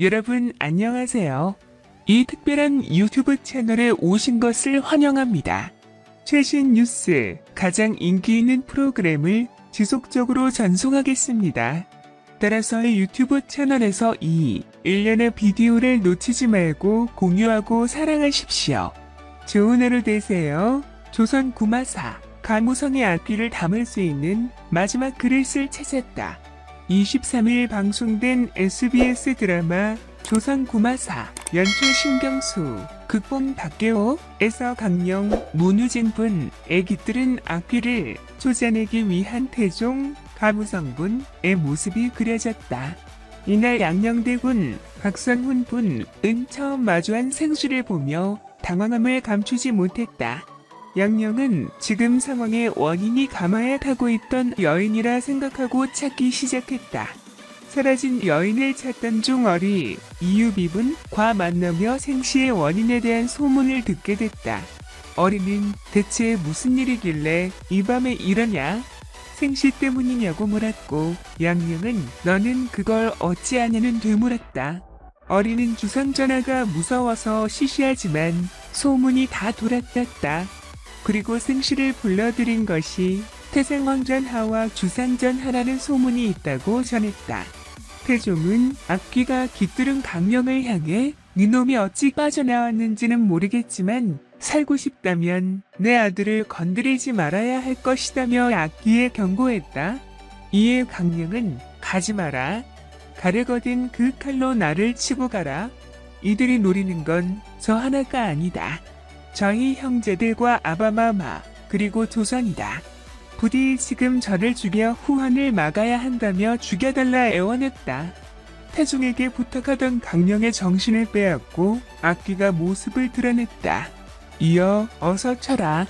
여러분 안녕하세요. 이 특별한 유튜브 채널에 오신 것을 환영합니다. 최신 뉴스, 가장 인기 있는 프로그램을 지속적으로 전송하겠습니다. 따라서 이 유튜브 채널에서 이 일련의 비디오를 놓치지 말고 공유하고 사랑하십시오. 좋은 하루 되세요. 조선 구마사 가무성의 악기를 담을 수 있는 마지막 그릇을 찾았다. 23일 방송된 SBS 드라마 조선 구마사 연출 신경수 극본 박계호에서 강령 문우진 분 애기들은 악기를 쫓아내기 위한 태종 가무성분의 모습이 그려졌다. 이날 양녕대군 박선훈 분은 처음 마주한 생수를 보며 당황함을 감추지 못했다. 양녕은 지금 상황의 원인이 가마에 타고 있던 여인이라 생각하고 찾기 시작했다. 사라진 여인을 찾던 중 어리 이유비분과 만나며 생시의 원인에 대한 소문을 듣게 됐다. 어리는 대체 무슨 일이길래 이 밤에 이러냐? 생시 때문이냐고 물었고 양녕은 너는 그걸 어찌하냐는 되물었다. 어리는 주상 전화가 무서워서 시시하지만 소문이 다 돌아갔다. 그리고 승씨를 불러들인 것이 태생왕전 하와 주상전하라는 소문이 있다고 전했다. 태종은 악귀가 깃들은 강령을 향해 니놈이 어찌 빠져나왔는지는 모르겠지만 살고 싶다면 내 아들을 건드리지 말아야 할 것이다며 악귀에 경고했다. 이에 강령은 가지 마라. 가르거든 그 칼로 나를 치고 가라. 이들이 노리는 건 저 하나가 아니다. 저희 형제들과 아바마마 그리고 조선이다. 부디 지금 저를 죽여 후환을 막아야 한다며 죽여달라 애원했다. 태종에게 부탁하던 강령의 정신을 빼앗고 악귀가 모습을 드러냈다. 이어 어서 쳐라.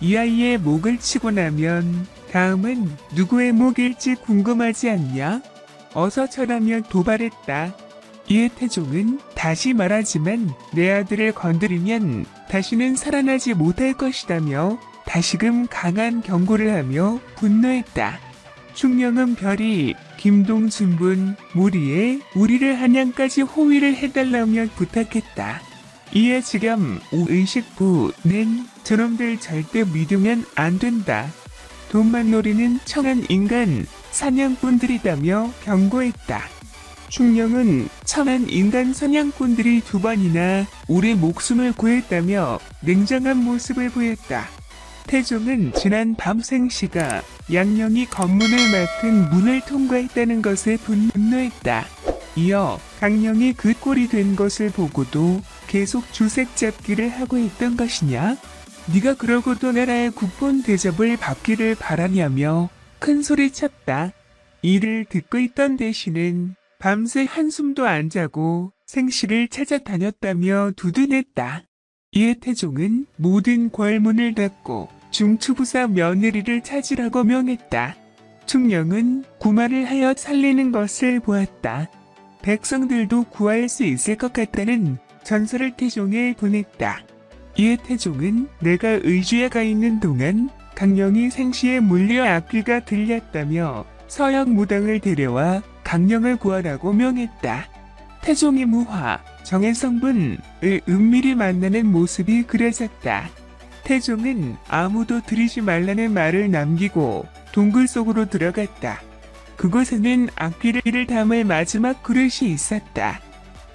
이 아이의 목을 치고 나면 다음은 누구의 목일지 궁금하지 않냐? 어서 쳐라며 도발했다. 이에 태종은 다시 말하지만 내 아들을 건드리면 다시는 살아나지 못할 것이다며 다시금 강한 경고를 하며 분노했다. 충령은 별이 김동준분 무리에 우리를 한양까지 호위를 해달라며 부탁했다. 이에 지겸 우의식부는 저놈들 절대 믿으면 안 된다. 돈만 노리는 청한 인간 사냥꾼들이다며 경고했다. 충령은 천한 인간 사냥꾼들이 두 번이나 우리 목숨을 구했다며 냉정한 모습을 보였다. 태종은 지난 밤 생시가 양령이 검문을 맡은 문을 통과했다는 것에 분노했다. 이어 강령이 그 꼴이 된 것을 보고도 계속 주색 잡기를 하고 있던 것이냐? 네가 그러고도 나라의 국본 대접을 받기를 바라냐며 큰 소리 쳤다. 이를 듣고 있던 대신은 밤새 한숨도 안 자고 생시를 찾아다녔다며 두둔했다. 이에 태종은 모든 궐문을 닫고 중추부사 며느리를 찾으라고 명했다. 충령은 구마를 하여 살리는 것을 보았다. 백성들도 구할 수 있을 것 같다는 전설을 태종에 보냈다. 이에 태종은 내가 의주에 가 있는 동안 강령이 생시에 물려 악귀가 들렸다며 서역 무당을 데려와 강령을 구하라고 명했다. 태종의 무화, 정해성분을 은밀히 만나는 모습이 그려졌다. 태종은 아무도 들이지 말라는 말을 남기고 동굴 속으로 들어갔다. 그곳에는 악귀를 담을 마지막 그릇이 있었다.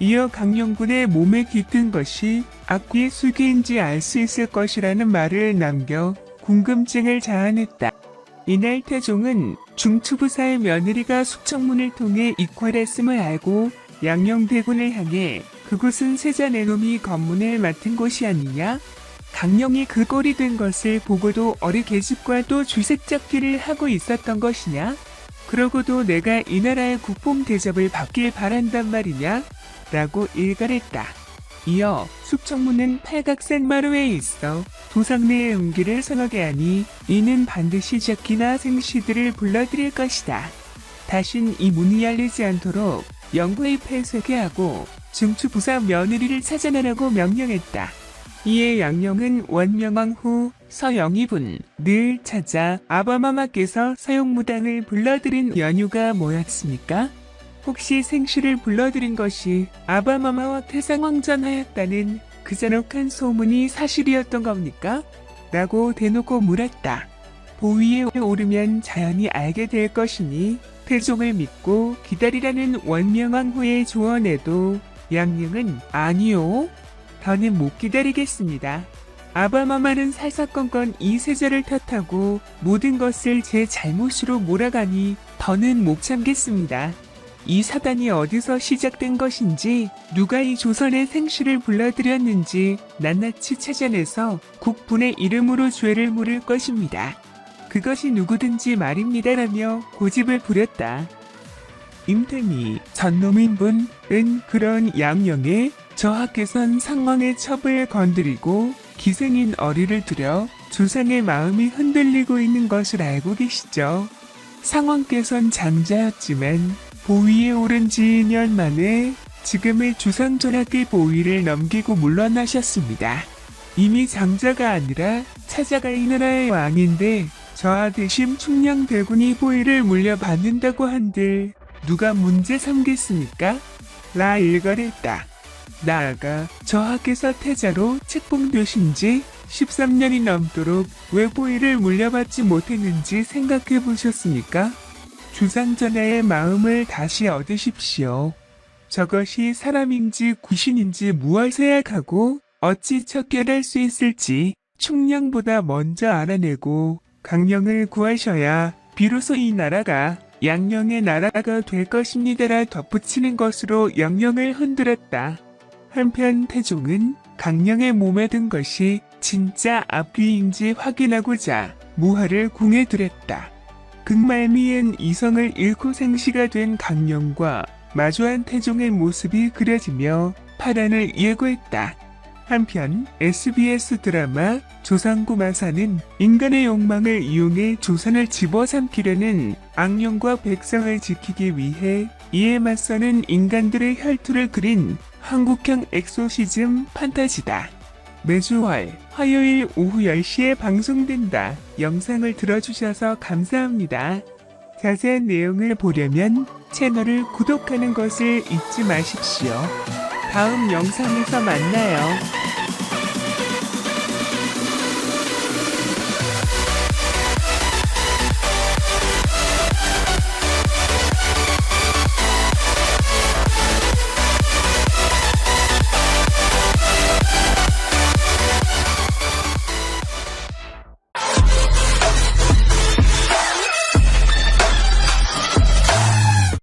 이어 강령군의 몸에 깃든 것이 악귀의 수기인지 알 수 있을 것이라는 말을 남겨 궁금증을 자아냈다. 이날 태종은 중추부사의 며느리가 숙청문을 통해 익활했음을 알고 양녕대군을 향해 그곳은 세자내 놈이 검문을 맡은 곳이 아니냐? 강령이 그 꼴이 된 것을 보고도 어리 계집과 또 주색잡기를 하고 있었던 것이냐? 그러고도 내가 이 나라의 국뽕 대접을 받길 바란단 말이냐? 라고 일갈했다. 이어 숙청문은 팔각산 마루에 있어 도상내의 음기를 성하게 하니 이는 반드시 적기나 생시들을 불러들일 것이다. 다신 이 문이 열리지 않도록 영구의 폐쇄게 하고 중추 부사 며느리를 찾아내라고 명령했다. 이에 양령은 원명왕 후 서영이분 늘 찾아 아바마마께서 서용무당을 불러들인 연유가 뭐였습니까? 혹시 생시를 불러들인 것이 아바마마와 태상왕전하였다는 그 잔혹한 소문이 사실이었던 겁니까? 라고 대놓고 물었다. 보위에 오르면 자연히 알게 될 것이니 태종을 믿고 기다리라는 원명왕후의 조언에도 양령은 아니요. 더는 못 기다리겠습니다. 아바마마는 살사건건 이 세자를 탓하고 모든 것을 제 잘못으로 몰아가니 더는 못 참겠습니다. 이 사단이 어디서 시작된 것인지 누가 이 조선의 생시를 불러들였는지 낱낱이 찾아내서 국분의 이름으로 죄를 물을 것입니다. 그것이 누구든지 말입니다라며 고집을 부렸다. 임태미 전노민분은 그런 양령에 저하께선 상왕의 첩을 건드리고 기생인 어리를 들여 조상의 마음이 흔들리고 있는 것을 알고 계시죠. 상왕께선 장자였지만 보위에 오른 지 2년 만에 지금의 주상전하께 보위를 넘기고 물러나셨습니다. 이미 장자가 아니라 차자가 이 나라의 왕인데 저하 대심 충량 대군이 보위를 물려받는다고 한들 누가 문제 삼겠습니까? 라 일거랬다. 나아가 저하께서 태자로 책봉되신 지 13년이 넘도록 왜 보위를 물려받지 못했는지 생각해 보셨습니까? 주상전하의 마음을 다시 얻으십시오. 저것이 사람인지 귀신인지 무엇 생각하고 어찌 척결할 수 있을지 충량보다 먼저 알아내고 강령을 구하셔야 비로소 이 나라가 양령의 나라가 될 것입니다라 덧붙이는 것으로 영령을 흔들었다. 한편 태종은 강령의 몸에 든 것이 진짜 앞뒤인지 확인하고자 무화를 궁에 들였다. 극말미엔 이성을 잃고 생시가 된 강령과 마주한 태종의 모습이 그려지며 파란을 예고했다. 한편 SBS 드라마 조상구 마사는 인간의 욕망을 이용해 조선을 집어삼키려는 악령과 백성을 지키기 위해 이에 맞서는 인간들의 혈투를 그린 한국형 엑소시즘 판타지다. 매주월 화요일 오후 10시에 방송된다. 영상을 들어주셔서 감사합니다. 자세한 내용을 보려면 채널을 구독하는 것을 잊지 마십시오. 다음 영상에서 만나요.